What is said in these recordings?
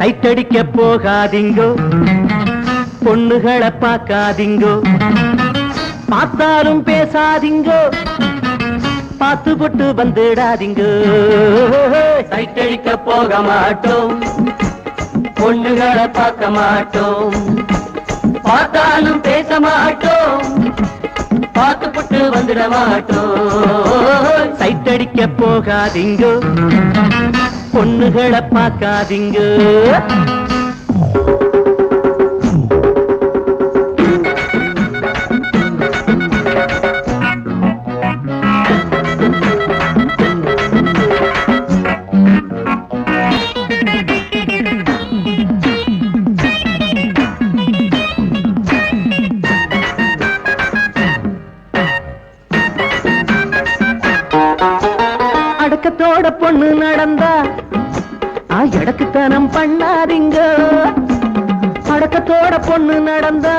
சைட்டடிக்க போகாதீங்கோ. பொண்ணுகளை பார்க்காதீங்கோ. பார்த்தாலும் பேசாதீங்கோ. பார்த்து போட்டு வந்துடாதீங்கோ சைட்டடிக்க போக மாட்டோம். பொண்ணுகளை பார்க்க மாட்டோம். பார்த்தாலும் பேச மாட்டோம். பார்த்து போட்டு வந்துட மாட்டோம். சைட்டடிக்க போகாதீங்கோ. பொண்ணுகளை பார்க்காதீங்க. பொண்ணு நடந்தா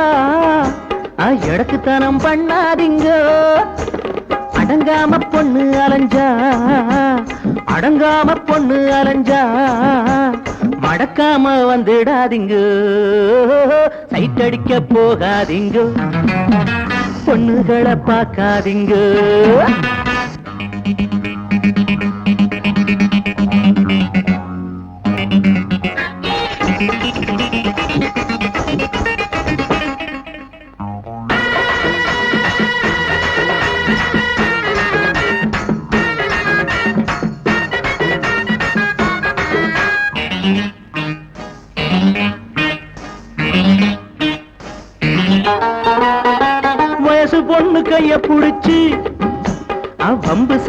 ஆ எடக்குத்தனம் பண்ணாதீங்க. அடங்காம பொண்ணு அலைஞ்சா அடங்காம பொண்ணு அலைஞ்சா மடக்காம வந்துடாதீங்க. சைட் அடிக்க போகாதீங்க. பொண்ணுகளை பார்க்காதீங்க.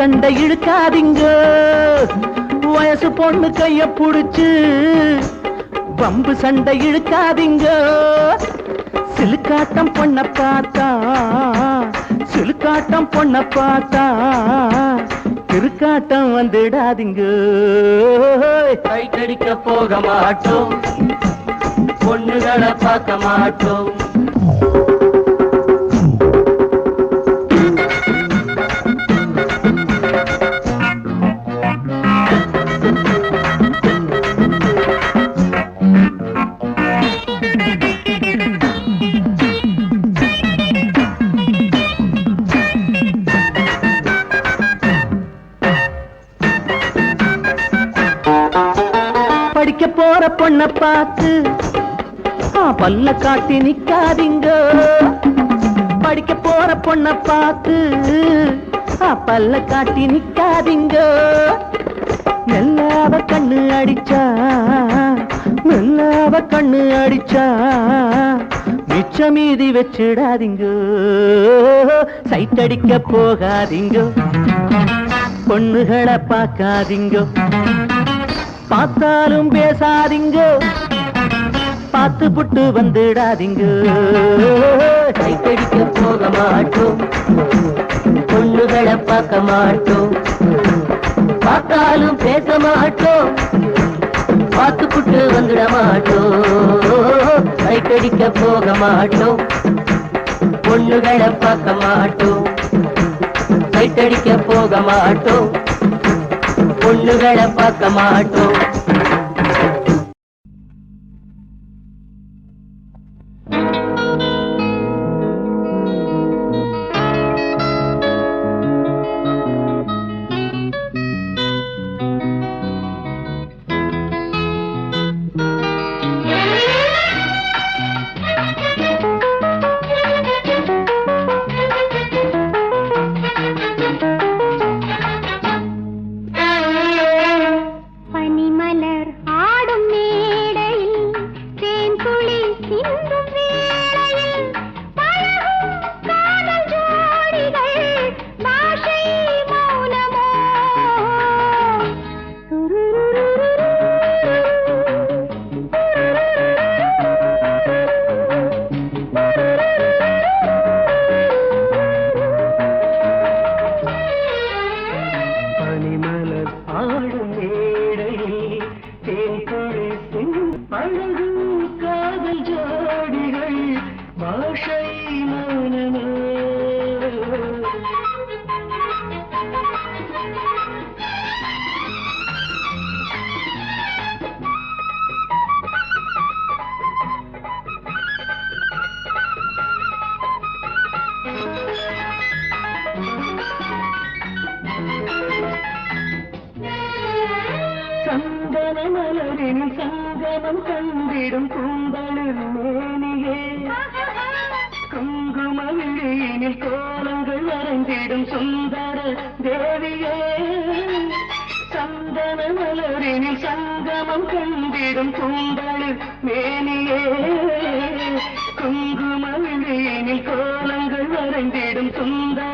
சண்டை இழுக்காதீங்க. வயசு பொண்ணு கைய புடிச்சு பம்பு சண்டை இழுக்காதீங்க. சிலுக்காட்டம் பொண்ண பார்த்தா சிலுக்காட்டம் பொண்ண பார்த்தா திருக்காட்டம் வந்துடாதீங்க. கைத்தடிக்க போக மாட்டோம். பொண்ணுகளை பார்க்க மாட்டோம். பொண்ண பார்த்து பல்ல காட்டி நிக்காதீங்க. படிக்க போற பொண்ண பார்த்து பல்ல காட்டி நிக்காதீங்க. மெல்லாவ கண்ணு அடிச்சா மெல்லாவ கண்ணு அடிச்சா மிச்ச மீதி வச்சிடாதீங்க. சைட் அடிக்க போகாதீங்க. பொண்ணுகளை பார்க்காதீங்க. பார்த்தாலும் பேசாதீங்க. பார்த்து புட்டு வந்துடாதீங்க. கைத்தடிக்க போக மாட்டோம். பொண்ணுகளை பார்க்க மாட்டோம். பார்த்தாலும் பேச மாட்டோம். பார்த்து புட்டு வந்துட மாட்டோம். கைத்தடிக்க போக மாட்டோம். பொண்ணுகளை பார்க்க மாட்டோம். கைத்தடிக்க போக மாட்டோம். பொண்ணுகளை பார்க்க மாட்டோம். விழியில் கோலங்கள் வரைந்திடும் சுந்தர தேவியே. சந்தன மலரினில் சங்கமம் கண்டிடும் கும்பல் மேனியே. குங்கும விழியினில் கோலங்கள் வரைந்திடும் சுந்தர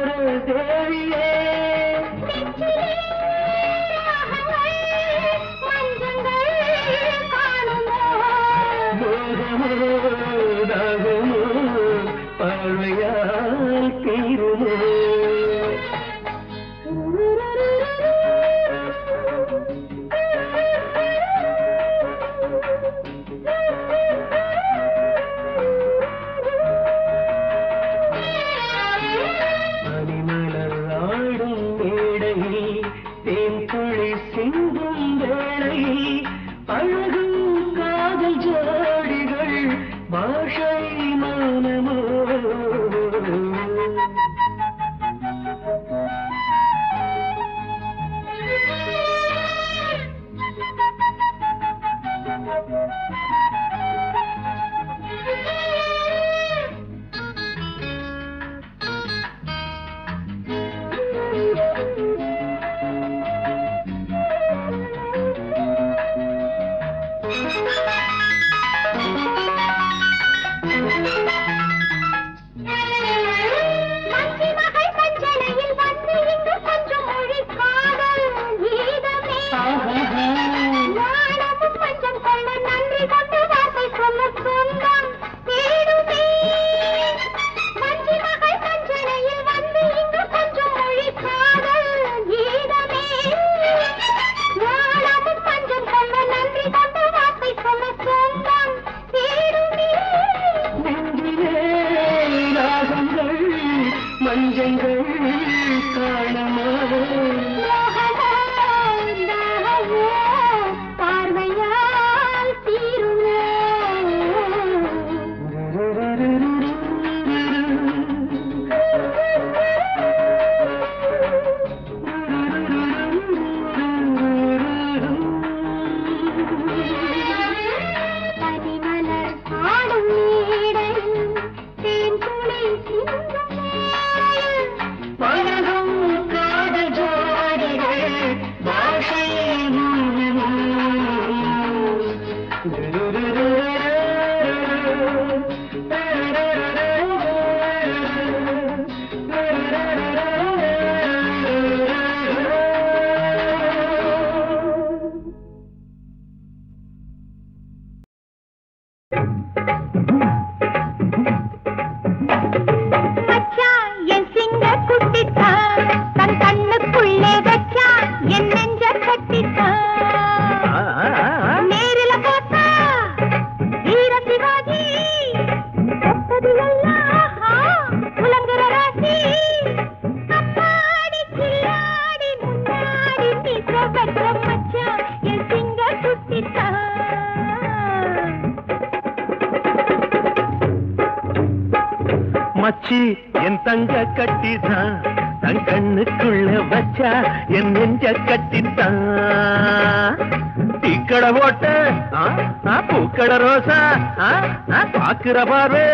பாக்குற பார்வே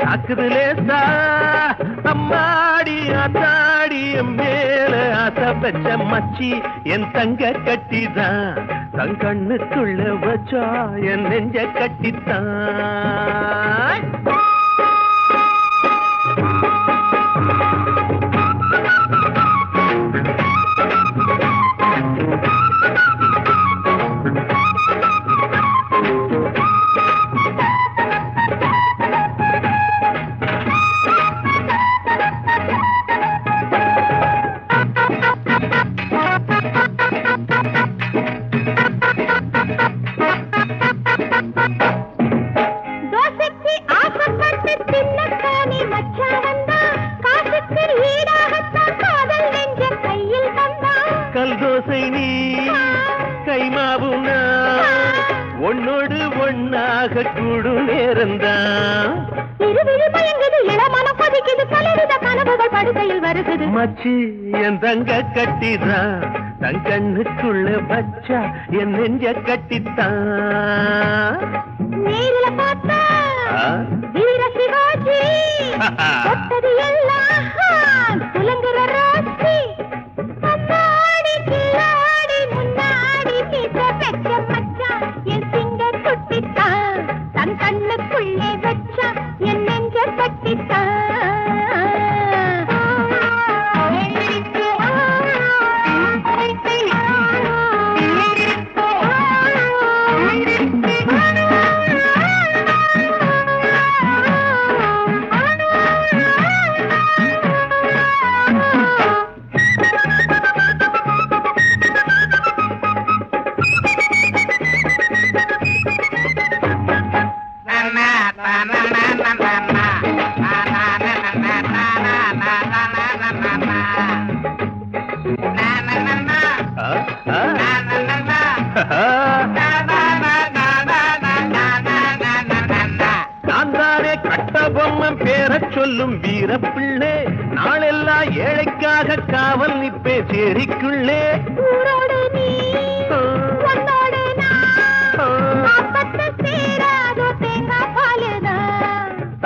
தாக்குது லேசா. அம்மாடி அத்தாடி மேல ஆசை மச்சி என் தங்க கட்டிதான். தன் கண்ணுக்குள்ள வச்சா என் நெஞ்ச கட்டித்தான். பலவித கனவுகள் படுக்கையில் வருகுது. மச்சி என் தங்க கட்டிதான் தன் கண்ணுக்குள்ள வச்சா என் நெஞ்ச கட்டித்தான் நேரில பார்த்தா? வீர சிவாஜி. எல்லாம்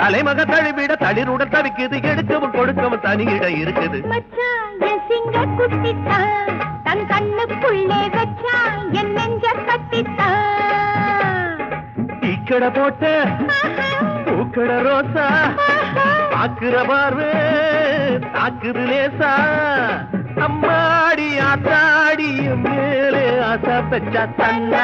தலைமக தழுவிட தளிருடன் தவிக்குது எடுக்கவும் கொடுக்கவும் தனியிட இருக்குது. தன் கண்ணுக்குள்ளே வச்சான் என் நெஞ்ச கட்டித்தான் டீக்கடை போட்ட பூக்கடை ரோசா பாக்குற பார்வை தாக்குது லேசா. அம்மாடி ஆத்தாடி மேலே ஆசா பெச்சா தன்னா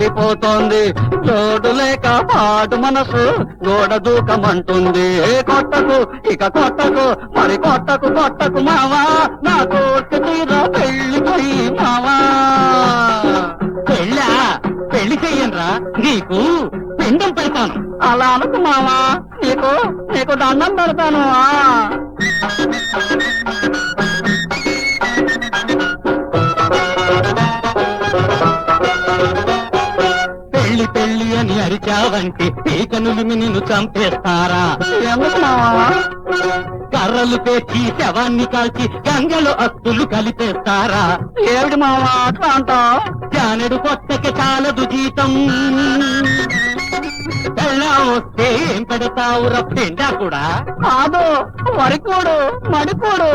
వాడిపోతోంది జోడు లేక పాడు మనసు గోడ దూకమంటుంది. కొట్టకు ఇక కొట్టకు మరి కొట్టకు కొట్టకు మావా. నా కోరిక తీర పెళ్ళి చెయ్యి మావా. పెళ్ళా? పెళ్ళి చెయ్యనరా నీకు పిండం పెడతాను. అలా అనుకు మావా. నీకు నీకు దండం పెడతాను. అని అరిచావంటే పీకనులిమి నిన్ను చంపేస్తారా? కర్రలు తెచ్చి శవాన్ని కాల్చి గంగలో అత్తులు కలిపేస్తారా? ఏమిటి మావా అట్లా అంటావు? జానెడు కొత్తకి చాలదు జీతం. వస్తే ఏం పెడతావు? రప్పిండా కూడా? కాదు వరికోడు మడికోడు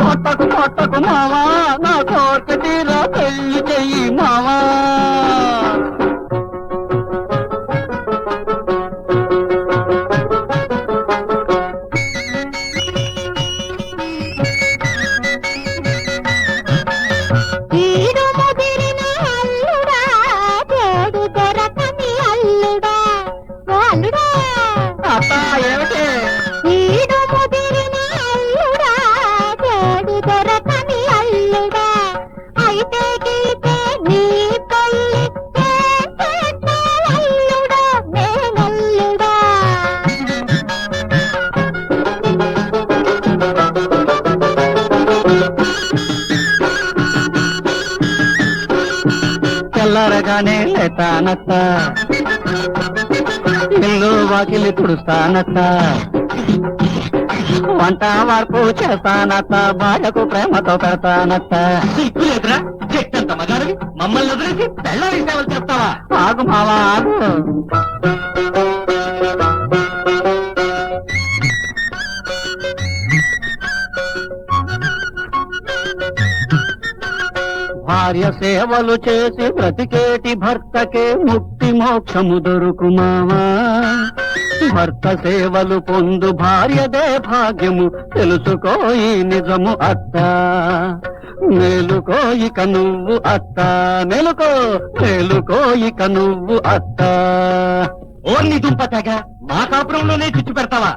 కొట్టకు కొట్టకు మావా నా కోరిక తీరా? తెల్లారగానే లేతానత్త ఇల్లు వాకిలి తుడుస్తానత్త. వంట వార్పు చేస్తానత్త భార్యకు ప్రేమతో పెడతానత్త. సిగ్గులేదురా చెట్టంత మగాడివి మమ్మల్ని వదిలేసి పెళ్ళాలి సేవలు చేస్తావా? ఆగు మావా ఆగు. భార్య సేవలు చేసి బ్రతికేటి భర్తకే ముక్తి మోక్షము దొరుకుమావా భర్త సేవలు పొందు భార్యదే భాగ్యము తెలుసుకోయి నిజము అత్త. మేలుకోయిక నువ్వు అత్త మేలుకో మేలుకోయిక నువ్వు అత్త. ఓర్ని దుంపతగా మా కాపురంలోనే చిచ్చు పెడతావా?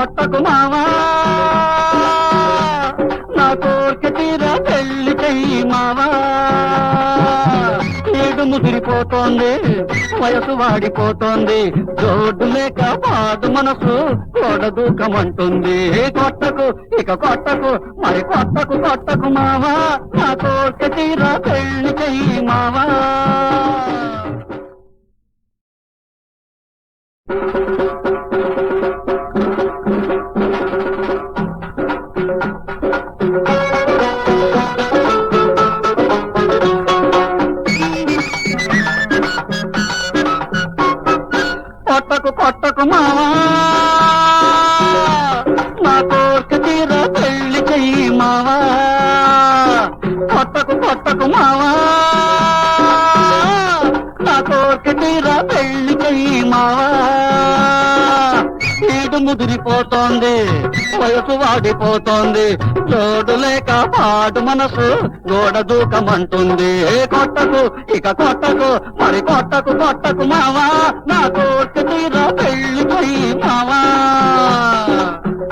కొట్టకు మావా. నా కోరిక తీరా పెళ్ళి చెయ్యి మావా. ఏడు ముదిరిపోతోంది వయసు వాడిపోతోంది జోడు లేక పాడు మనసు గోడ దూకమంటుంది. కొట్టకు ఇక కొట్టకు మరి కొట్టకు కొట్టకు మావా. నా కోరిక తీరా పెళ్ళి చెయ్యి మావా. ముదిరిపోతోంది వయసు వాడిపోతోంది. చోటు లేక పాడు మనసు గోడ దూకమంటుంది. ఏ కొట్టకు ఇక కొట్టకు మరి కొట్టకు కొట్టకు మావా. నా కోర్టు తీర పెళ్ళి చెయ్యి మావా.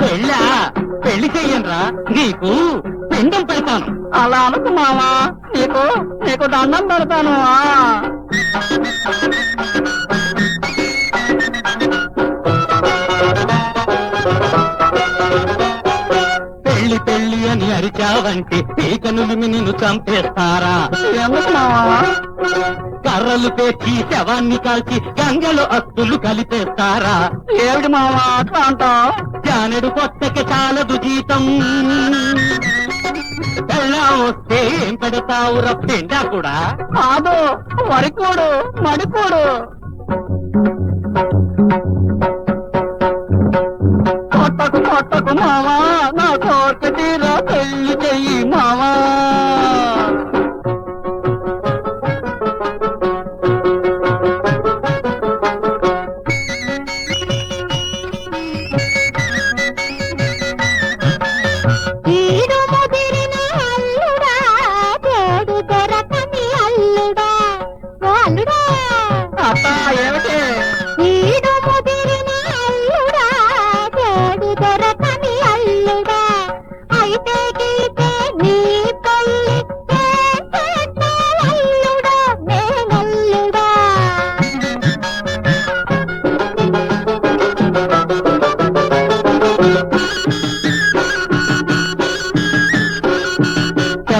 పెళ్ళా? పెళ్ళి చెయ్యనురా నీకు పిండం పెడతాను. అలా అనుకు మావా. నీకు నీకు దండం పెడతాను. పెళ్ళి పెళ్ళి అని అరిచావంటే పీకనులిమి నిన్ను చంపేస్తారా? కర్రలు పేర్చి శవాన్ని కాల్చి గంగలో అత్తులు కలిపేస్తారా? ఏమిటి మావా అట్లా అంటావు? జానెడు కొత్తకి చాలదు జీతం. పెళ్ళా వస్తే ఏం పెడతావురా? పెండా కూడా? కాదు వరికోడు మడికోడు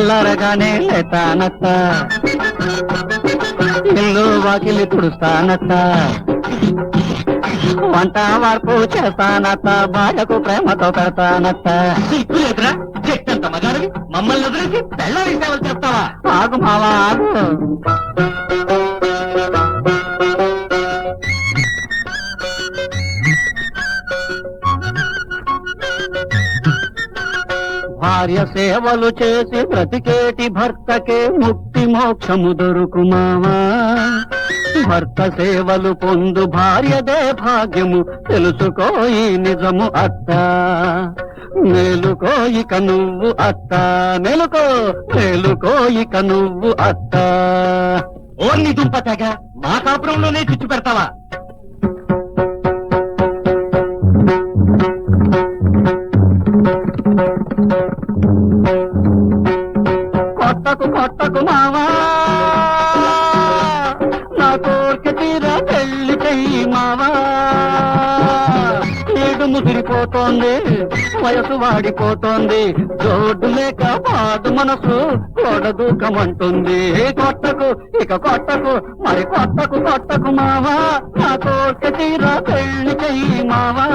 తెల్లారగానే లేతానత్త. ఇల్లు వాకిలి తుడుస్తానత్త. వంట వార్పు చేస్తానత్త భార్యకు ప్రేమతో పెడతానత్త. సిగ్గులేదురా చెట్టంత మగాడివి? మమ్మల్ని వదిలేసి పెళ్ళాలి సేవలు చేస్తావా ఆగు మావా ఆగు. భార్య సేవలు చేసి బ్రతికేటి భర్తకే ముక్తి మోక్షము దొరుకుమావా భర్త సేవలు పొందు భార్యదే భాగ్యము తెలుసుకోయి నిజము అత్త. మేలుకో ఇక నువ్వు అత్త మెలుకో మేలుకో ఇక నువ్వు అత్త. ఓర్ని దుంపతగా మా కాపురంలోనే చిచ్చు పెడతావా? పోతోంది. వయసు వాడిపోతోంది. రోడ్డు లేక పాడు మనసు గోడ దూకమంటుంది. కొట్టకు ఇక కొట్టకు మరి కొట్టకు కొట్టకు మావా. నా కోట తీరా పెళ్ళి చెయ్యి మావా.